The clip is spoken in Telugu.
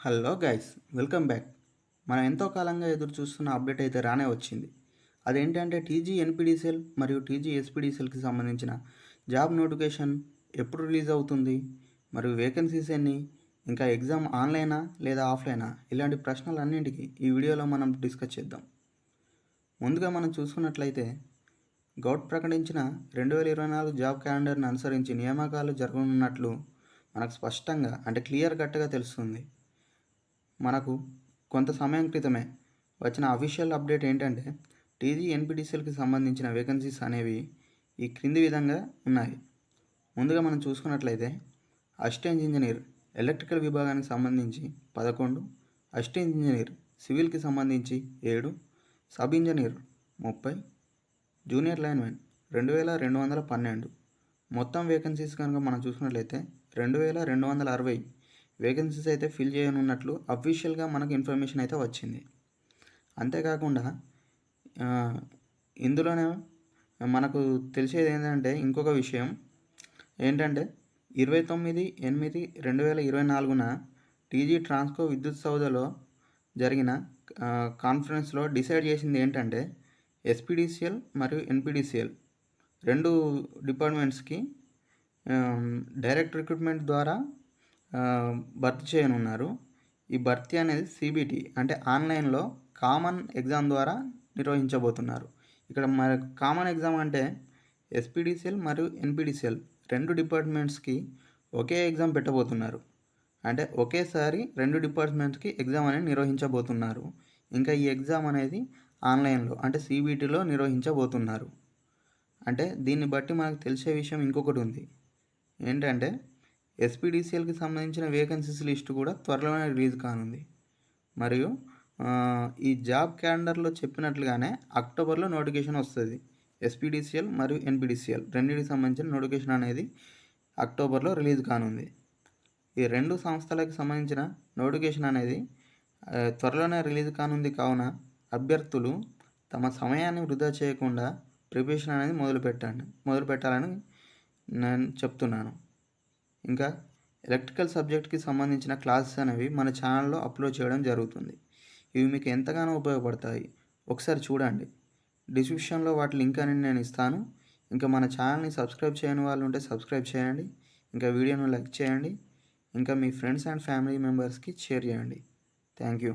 Hello guys welcome back. మనం ఎంతో కాలంగా ఎదురు చూస్తున్న అప్డేట్ అయితే రానే వచ్చింది. అదేంటంటే టీజీ ఎన్పిడిసిఎల్ మరియు టీజీ ఎస్పిడిసిఎల్కి సంబంధించిన జాబ్ నోటిఫికేషన్ ఎప్పుడు రిలీజ్ అవుతుంది? మరియు వేకెన్సీస్ ఎన్ని? ఇంకా ఎగ్జామ్ ఆన్లైనా లేదా ఆఫ్లైనా? ఇలాంటి ప్రశ్నలన్నింటికి ఈ వీడియోలో మనం డిస్కస్ చేద్దాం. ముందుగా మనం చూసుకున్నట్లయితే గౌట్ ప్రకటించిన రెండు వేల ఇరవై నాలుగు జాబ్ క్యాలెండర్ను అనుసరించి నియామకాలు జరగనున్నట్లు మనకు స్పష్టంగా అంటే క్లియర్ కట్గా తెలుస్తుంది. మనకు కొంత సమయం క్రితమే వచ్చిన అఫీషియల్ అప్డేట్ ఏంటంటే టీజీ ఎన్పిటిసిఎల్కి సంబంధించిన వేకెన్సీస్ అనేవి ఈ క్రింది విధంగా ఉన్నాయి. ముందుగా మనం చూసుకున్నట్లయితే అసిస్టెంట్ ఇంజనీర్ ఎలక్ట్రికల్ విభాగానికి సంబంధించి పదకొండు అసిస్టెంట్ ఇంజనీర్ సివిల్కి సంబంధించి ఏడు సబ్ ఇంజనీర్ ముప్పై జూనియర్ లైన్మెన్ రెండు వేల రెండు వందల పన్నెండు. మొత్తం వేకెన్సీస్ కనుక మనం చూసుకున్నట్లయితే రెండు వేల రెండు వందల అరవై వేకెన్సీస్ అయితే ఫిల్ చేయనున్నట్లు అఫీషియల్గా మనకు ఇన్ఫర్మేషన్ అయితే వచ్చింది. అంతేకాకుండా ఇందులోనే మనకు తెలిసేది ఏంటంటే ఇంకొక విషయం ఏంటంటే ఇరవై తొమ్మిది ఎనిమిది రెండు వేల ఇరవై నాలుగున టీజీ ట్రాన్స్కో విద్యుత్ సౌధలో జరిగిన కాన్ఫరెన్స్లో డిసైడ్ చేసింది ఏంటంటే ఎస్పీడీసీఎల్ మరియు ఎన్పీడీసీఎల్ రెండు డిపార్ట్మెంట్స్కి డైరెక్ట్ రిక్రూట్మెంట్ ద్వారా భర్తీ చేయనున్నారు. ఈ భర్తీ అనేది సిబిటి అంటే ఆన్లైన్లో కామన్ ఎగ్జామ్ ద్వారా నిర్వహించబోతున్నారు. ఇక్కడ మరి కామన్ ఎగ్జామ్ అంటే ఎస్పీడీసీఎల్ మరియు ఎన్పిడిసిఎల్ రెండు డిపార్ట్మెంట్స్కి ఒకే ఎగ్జామ్ పెట్టబోతున్నారు. అంటే ఒకేసారి రెండు డిపార్ట్మెంట్స్కి ఎగ్జామ్ అనేది నిర్వహించబోతున్నారు. ఇంకా ఈ ఎగ్జామ్ అనేది ఆన్లైన్లో అంటే సిబిటీలో నిర్వహించబోతున్నారు. అంటే దీన్ని బట్టి మనకు తెలిసే విషయం ఇంకొకటి ఉంది. ఏంటంటే ఎస్పీడీసీఎల్కి సంబంధించిన వేకెన్సీస్ లిస్ట్ కూడా త్వరలోనే రిలీజ్ కానుంది. మరియు ఈ జాబ్ క్యాలెండర్లో చెప్పినట్లుగానే అక్టోబర్లో నోటిఫికేషన్ వస్తుంది. ఎస్పీడీసీఎల్ మరియు ఎన్పీడీసీఎల్ రెండింటికి సంబంధించిన నోటిఫికేషన్ అనేది అక్టోబర్లో రిలీజ్ కానుంది. ఈ రెండు సంస్థలకు సంబంధించిన నోటిఫికేషన్ అనేది త్వరలోనే రిలీజ్ కానుంది కావున అభ్యర్థులు తమ సమయాన్ని వృధా చేయకుండా ప్రిపరేషన్ అనేది మొదలు పెట్టండి మొదలు పెట్టాలని నేను చెప్తున్నాను. ఇంకా ఎలక్ట్రికల్ సబ్జెక్ట్కి సంబంధించిన క్లాసెస్ అనేవి మన ఛానల్లో అప్లోడ్ చేయడం జరుగుతుంది. ఇవి మీకు ఎంతగానో ఉపయోగపడతాయి. ఒకసారి చూడండి. డిస్క్రిప్షన్లో వాటి లింక్ అనేది నేను ఇస్తాను. ఇంకా మన ఛానల్ని సబ్స్క్రైబ్ చేయని వాళ్ళు ఉంటే సబ్స్క్రైబ్ చేయండి. ఇంకా వీడియోను లైక్ చేయండి. ఇంకా మీ ఫ్రెండ్స్ అండ్ ఫ్యామిలీ మెంబర్స్కి షేర్ చేయండి. Thank you.